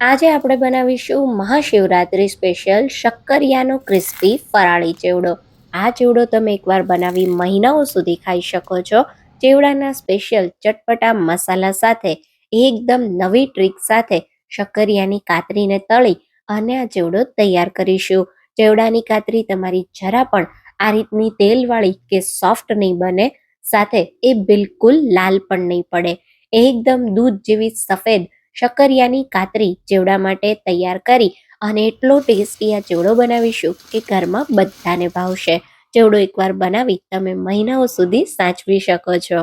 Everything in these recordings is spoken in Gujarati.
આજે આપણે બનાવીશું મહાશિવરાત્રિ સ્પેશિયલ શક્કરિયાનો ક્રિસ્પી ફરાળી ચેવડો. આ ચેવડો તમે એકવાર બનાવી મહિનાઓ સુધી ખાઈ શકો છો. ચેવડાના સ્પેશિયલ ચટપટા મસાલા સાથે, એકદમ નવી ટ્રીક સાથે શક્કરિયાની કાતરીને તળી અને આ ચેવડો તૈયાર કરીશું. ચેવડાની કાતરી તમારી જરા પણ આ રીતની તેલવાળી કે સોફ્ટ નહીં બને, સાથે એ બિલકુલ લાલ પણ નહીં પડે. એકદમ દૂધ જેવી સફેદ શક્કરિયાની કાતરી ચેવડા માટે તૈયાર કરી અને એટલો ટેસ્ટી આ ચેવડો બનાવીશું કે ઘરમાં બધાને ભાવશે. ચેવડો એકવાર બનાવી તમે મહિનાઓ સુધી સાચવી શકો છો.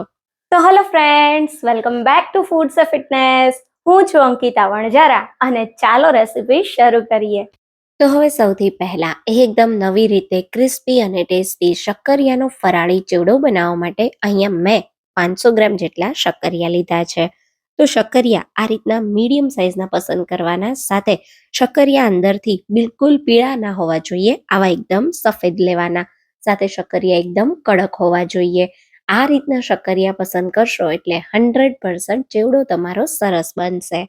તો hello friends welcome back to foods of fitness હું છું અંકિતા વણજારા અને ચાલો રેસીપી શરૂ કરીએ. તો હવે સૌથી પહેલા એકદમ નવી રીતે ક્રિસ્પી અને ટેસ્ટી શક્કરિયાનો ફરાળી ચેવડો બનાવવા માટે અહીંયા મેં પાંચસો ગ્રામ જેટલા શક્કરિયા લીધા છે. તો શક્કરિયા આ રીતના મીડિયમ સાઇઝના પસંદ કરવાના સાથે શક્કરિયા અંદરથી બિલકુલ પીળા ના હોવા જોઈએ, આવા એકદમ સફેદ લેવાના. સાથે શક્કરિયા એકદમ કડક હોવા જોઈએ. આ રીતના શક્કરિયા પસંદ કરશો એટલે હંડ્રેડ પર્સન્ટ ચેવડો તમારો સરસ બનશે.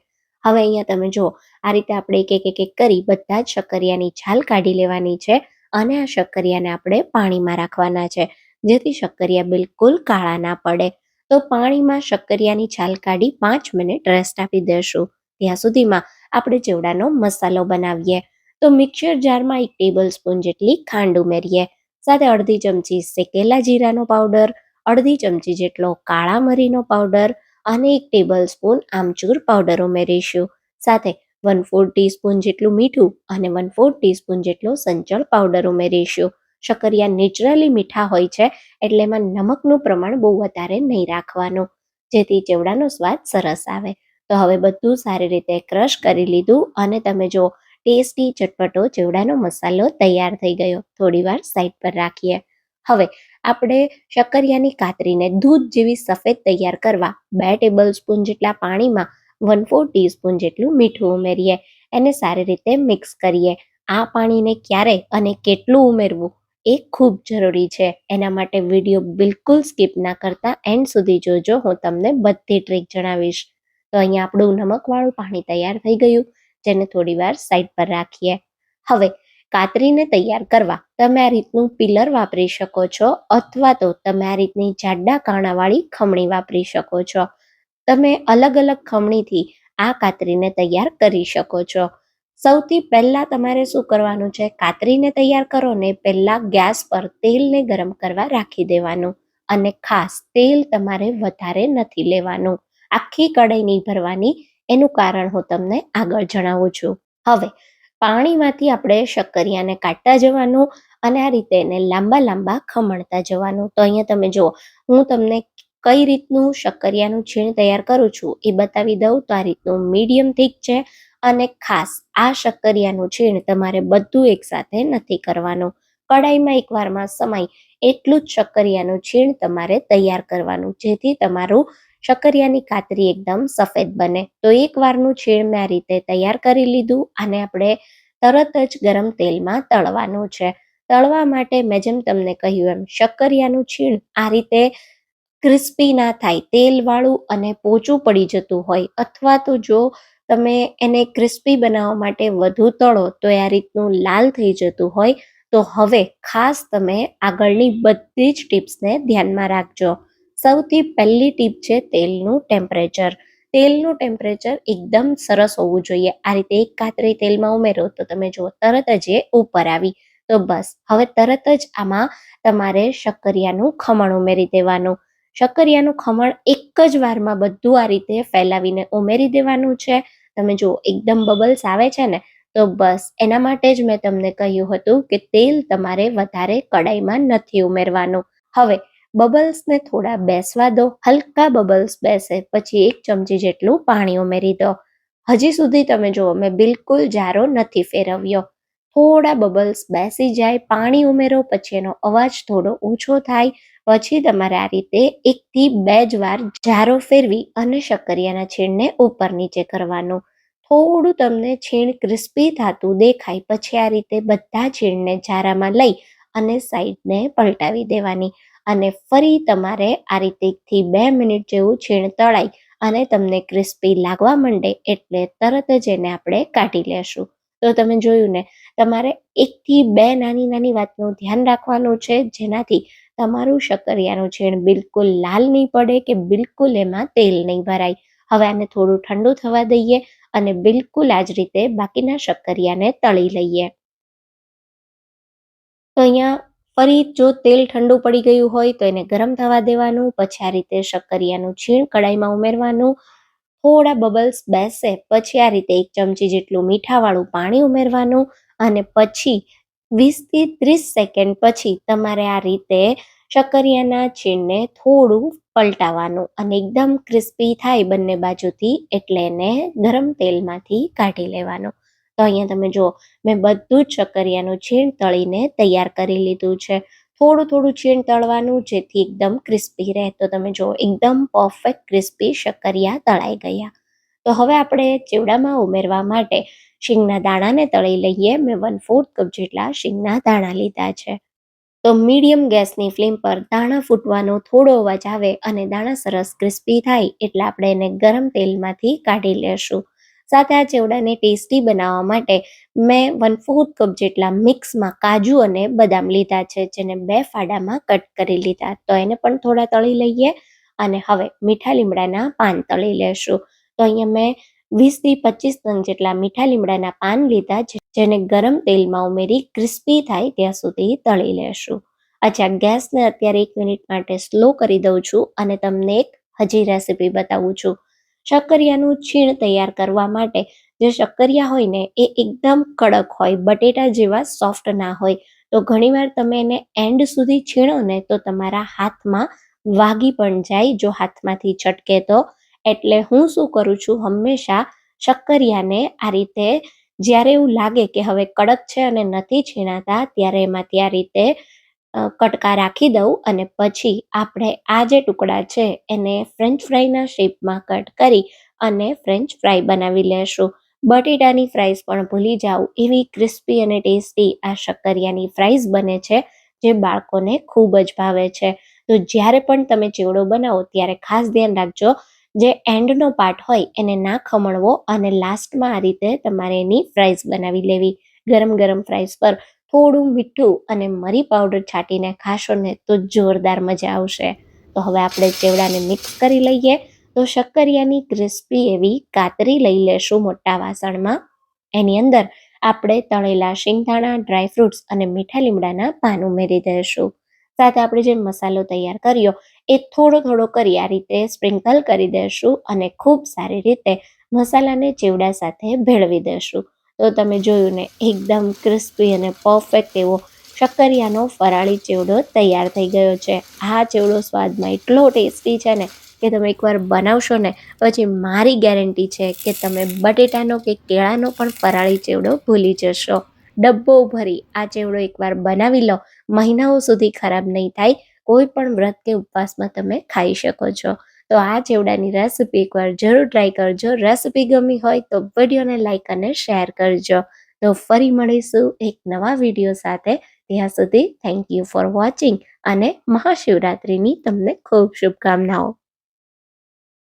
હવે અહીંયા તમે જુઓ, આ રીતે આપણે એક એક એક એક કરી બધા જ શક્કરિયાની છાલ કાઢી લેવાની છે અને આ શક્કરિયાને આપણે પાણીમાં રાખવાના છે, જેથી શક્કરિયા બિલકુલ કાળા ના પડે. તો પાણીમાં શક્કરિયાની છાલ કાઢી પાંચ મિનિટ રેસ્ટ આપી દેશું. ત્યાં સુધીમાં આપણે ચેવડાનો મસાલો બનાવીએ. તો મિક્સર જારમાં એક ટેબલ સ્પૂન જેટલી ખાંડ ઉમેરીએ. સાથે અડધી ચમચી શેકેલા જીરાનો પાવડર અડધી ચમચી જેટલો કાળા મરીનો પાવડર અને એક ટેબલ સ્પૂન આમચૂર પાવડર ઉમેરીશું. સાથે વન ફોર ટીસ્પૂન જેટલું મીઠું અને વન ફોર ટીસ્પૂન જેટલો સંચળ પાવડર ઉમેરીશું. શક્કરિયા નેચરલી મીઠા હોય છે, એટલે એમાં નમકનું પ્રમાણ બહુ વધારે નહીં રાખવાનું. જેથી ચેવડાનો સ્વાદ સરસ આવે. તો હવે બધું સારી રીતે ક્રશ કરી લીધું અને તમે જો ટેસ્ટી ચટપટો ચેવડાનો મસાલો તૈયાર થઈ ગયો થોડીવાર સાઈડ પર રાખીએ. હવે આપણે શક્કરિયાની કાતરીને દૂધ જેવી સફેદ તૈયાર કરવા બે ટેબલ સ્પૂન જેટલા પાણીમાં વન ફોર ટીસ્પૂન જેટલું મીઠું ઉમેરીએ. એને સારી રીતે મિક્સ કરીએ. આ પાણીને ક્યારે અને કેટલું ઉમેરવું? એ ખૂબ જરૂરી છે. એના માટે વીડિયો બિલકુલ સ્કીપ ના કરતા એન્ડ સુધી જોજો. હું તમને બધી ટ્રીક જણાવીશ. તો અહીંયા આપણું નમકવાળું પાણી તૈયાર થઈ ગયું. જેને થોડી વાર સાઈડ પર રાખીએ. હવે કાતરીને તૈયાર કરવા. તમે આ રીતનું પિલર વાપરી શકો છો અથવા તો તમે આ રીતની જાડા કાણાવાળી ખમણી વાપરી શકો છો. તમે અલગ અલગ ખમણીથી આ કાતરીને તૈયાર કરી શકો છો. સૌથી પહેલા તમારે શું કરવાનું છે? કાતરીને તૈયાર કરો ને પહેલા ગેસ પર તેલને ગરમ કરવા રાખી દેવાનું અને ખાસ તેલ તમારે વધારે નથી લેવાનું. આખી કઢાઈ નહીં ભરવાની એનું કારણ હું તમને આગળ જણાવું છું. હવે, પાણીમાંથી આપણે શક્કરિયાને કાઢતા જવાનું અને આ રીતે એને લાંબા લાંબા ખમણતા જવાનું. તો અહીંયા તમે જુઓ, હું તમને કઈ રીતનું શક્કરિયાનું છીણ તૈયાર કરું છું એ બતાવી દઉં. તો આ રીતનું મીડિયમ થીક છે. અને ખાસ આ શક્કરિયાનું છીણ તમારે બધું એકસાથે નથી કરવાનું. કડાઈમાં એકવારમાં સમાય એટલું જ શક્કરિયાનું છીણ તમારે તૈયાર કરવાનું, જેથી તમારું શક્કરિયાની કાતરી એકદમ સફેદ બને. તો એક વારનું છીણ મેં આ રીતે તૈયાર કરી લીધું અને આપણે તરત જ ગરમ તેલમાં તળવાનું છે. તળવા માટે મેં જેમ તમને કહ્યું એમ, શક્કરિયાનું છીણ આ રીતે ક્રિસ્પી ના થાય, તેલવાળું અને પોચું પડી જતું હોય અથવા તો જો તમે એને ક્રિસ્પી બનાવવા માટે વધુ તળો, તો એ આ રીતનું લાલ થઈ જતું હોય, તો હવે ખાસ તમે આગળની બધી જ ટિપ્સને ધ્યાનમાં રાખજો. સૌથી પહેલી ટીપ છે તેલનું ટેમ્પરેચર. તેલનું ટેમ્પરેચર એકદમ સરસ હોવું જોઈએ. આ રીતે એક કાતરી તેલમાં ઉમેરો, તો તમે જુઓ, તરત જ એ ઉપર આવી. તો બસ, હવે તરત જ આમાં તમારે શક્કરિયાનું ખમણ ઉમેરી દેવાનું. શક્કરિયાનું ખમણ એક જ વારમાં બધું આ રીતે ફેલાવીને ઉમેરી દેવાનું છે. તમે જુઓ, એકદમ બબલ્સ આવે છે ને, તો બસ એના માટે જ મેં તમને કહ્યું હતું કે તેલ તમારે વધારે કડાઈમાં નથી ઉમેરવાનું. હવે બબલ્સને થોડા બેસવા દો, હલકા બબલ્સ બેસે, પછી એક ચમચી જેટલું પાણી ઉમેરી દો. હજી સુધી તમે જુઓ, મેં બિલકુલ જારો નથી ફેરવ્યો. થોડા બબલ્સ બેસી જાય, પાણી ઉમેરો પછી એનો અવાજ થોડો ઓછો થાય, પછી તમારે આ રીતે એકથી બે જ વાર જારો ફેરવી અને શક્કરિયાના છીણને ઉપર નીચે કરવાનું. થોડું તમને છીણ ક્રિસ્પી થતું દેખાય, પછી આ રીતે બધા છીણને જારામાં લઈ અને સાઈડને પલટાવી દેવાની. અને ફરી તમારે આ રીતે એકથી બે મિનિટ જેવું છીણ તળાઈ અને તમને ક્રિસ્પી લાગવા માંડે એટલે તરત જ એને આપણે કાઢી લેશું. તો તમે જોયું ને, તમારે એકથી બે નાની નાની વાતનું ધ્યાન રાખવાનું છે, જેનાથી તમારું શક્કરિયાનું છીણ બિલકુલ લાલ નહીં પડે કે બિલકુલ એમાં તેલ નહીં ભરાય. હવે આને થોડું ઠંડુ થવા દઈએ અને બિલકુલ આ જ રીતે બાકીના શક્કરિયાને તળી લઈએ. તો અહીંયા ફરી જો તેલ ઠંડુ પડી ગયું હોય તો એને ગરમ થવા દેવાનું, પછી આ રીતે શક્કરિયાનું છીણ કડાઈમાં ઉમેરવાનું થોડા બબલ્સ બેસે, પછી આ રીતે એક ચમચી જેટલું મીઠાવાળું પાણી ઉમેરવાનું અને પછી વીસથી ત્રીસ સેકન્ડ પછી તમારે આ રીતે શક્કરિયાના છીણને થોડું પલટાવવાનું અને એકદમ ક્રિસ્પી થાય બંને બાજુથી એટલે એને ગરમ તેલમાંથી કાઢી લેવાનું. તો અહીંયા તમે જુઓ, મેં બધું જ શક્કરિયાનું છીણ તળીને તૈયાર કરી લીધું છે. થોડું થોડું છીણ તળવાનું જેથી એકદમ ક્રિસ્પી રહે. તો તમે જુઓ, એકદમ પરફેક્ટ ક્રિસ્પી શક્કરિયા તળાઈ ગયા. તો હવે આપણે ચેવડામાં ઉમેરવા માટે શીંગના દાણાને તળી લઈએ. મેં વન ફોર્થ કપ જેટલા શીંગના દાણા લીધા છે. તો મીડિયમ ગેસની ફ્લેમ પર દાણા ફૂટવાનો થોડો અવાજ આવે અને દાણા સરસ ક્રિસ્પી થાય એટલે આપણે એને ગરમ તેલમાંથી કાઢી લેશું. સાથે આ ચેવડાને ટેસ્ટી બનાવવા માટે મેં વન ફોર્થ કપ જેટલા મિક્સમાં કાજુ અને બદામ લીધા છે, જેને બે ફાડામાં કટ કરી લીધા. તો એને પણ થોડા તળી લઈએ અને હવે મીઠા લીમડાના પાન તળી લેશું. તો અહીંયા મેં વીસથી પચીસ નંગ જેટલા મીઠા લીમડાના પાન લીધા છે, જેને ગરમ તેલમાં ઉમેરી ક્રિસ્પી થાય ત્યાં સુધી તળી લેશું. અચ્છા, ગેસને અત્યારે એક મિનિટ માટે સ્લો કરી દઉં છું અને તમને એક હજી રેસીપી બતાવું છું. શક્કરિયાનું છીણ તૈયાર કરવા માટે જે શક્કરિયા હોય ને, એ એકદમ કડક હોય, બટેટા જેવા સોફ્ટ ના હોય. તો ઘણીવાર તમે એને એન્ડ સુધી છીણો ને, તો તમારા હાથમાં વાગી પણ જાય, જો હાથમાંથી છટકે તો. એટલે હું શું કરું છું, હંમેશા શક્કરિયાને આ રીતે જ્યારે એવું લાગે કે હવે કડક છે અને નથી છીણાતા, ત્યારે એમાંથી આ રીતે કટકા રાખી દઉં અને પછી આપણે આ જે ટુકડા છે એને ફ્રેન્ચ ફ્રાઈના શેપમાં કટ કરી અને ફ્રેન્ચ ફ્રાય બનાવી લેશું. બટેટાની ફ્રાઈઝ પણ ભૂલી જાઉં એવી ક્રિસ્પી અને ટેસ્ટી આ શક્કરિયાની ફ્રાઈઝ બને છે જે બાળકોને ખૂબ જ ભાવે છે. તો જ્યારે પણ તમે ચેવડો બનાવો ત્યારે ખાસ ધ્યાન રાખજો જે એન્ડનો પાર્ટ હોય એને ના ખમણવો અને લાસ્ટમાં આ રીતે તમારે એની ફ્રાઈઝ બનાવી લેવી. ગરમ ગરમ ફ્રાઈઝ પર થોડું મીઠું અને મરી પાવડર છાંટીને ખાશો ને તો જોરદાર મજા આવશે. તો હવે આપણે ચેવડાને મિક્સ કરી લઈએ. તો શક્કરિયાની ક્રિસ્પી એવી કાતરી લઈ લેશું મોટા વાસણમાં. એની અંદર આપણે તળેલા શિંગદાણા ડ્રાયફ્રૂટ્સ અને મીઠા લીમડાના પાન ઉમેરી દઈશું. સાથે આપણે જે મસાલો તૈયાર કર્યો એ થોડો થોડો કરી આ રીતે સ્પ્રિંકલ કરી દઈશું અને ખૂબ સારી રીતે મસાલાને ચેવડા સાથે ભેળવી દઈશું. તો તમે જોયું ને, એકદમ ક્રિસ્પી અને પરફેક્ટ એવો શક્કરિયાનો ફરાળી ચેવડો તૈયાર થઈ ગયો છે. આ ચેવડો સ્વાદમાં એટલો ટેસ્ટી છે ને કે તમે એકવાર બનાવશો ને, પછી મારી ગેરંટી છે કે તમે બટેટાનો કે કેળાનો પણ ફરાળી ચેવડો ભૂલી જશો. ડબ્બો ભરી આ ચેવડો એકવાર બનાવી લો. મહિનાઓ સુધી ખરાબ નહીં થાય. કોઈ પણ વ્રત કે ઉપવાસમાં તમે ખાઈ શકો છો. તો આ ચેવડાની રેસિપી એકવાર જરૂર ટ્રાય કરજો. રેસિપી ગમી હોય તો વિડીયોને લાઈક અને શેર કરજો. તો ફરી મળીશું એક નવા વીડિયો સાથે. ત્યાં સુધી થેન્ક યુ ફોર વોચિંગ અને મહાશિવરાત્રિની તમને ખૂબ શુભકામનાઓ.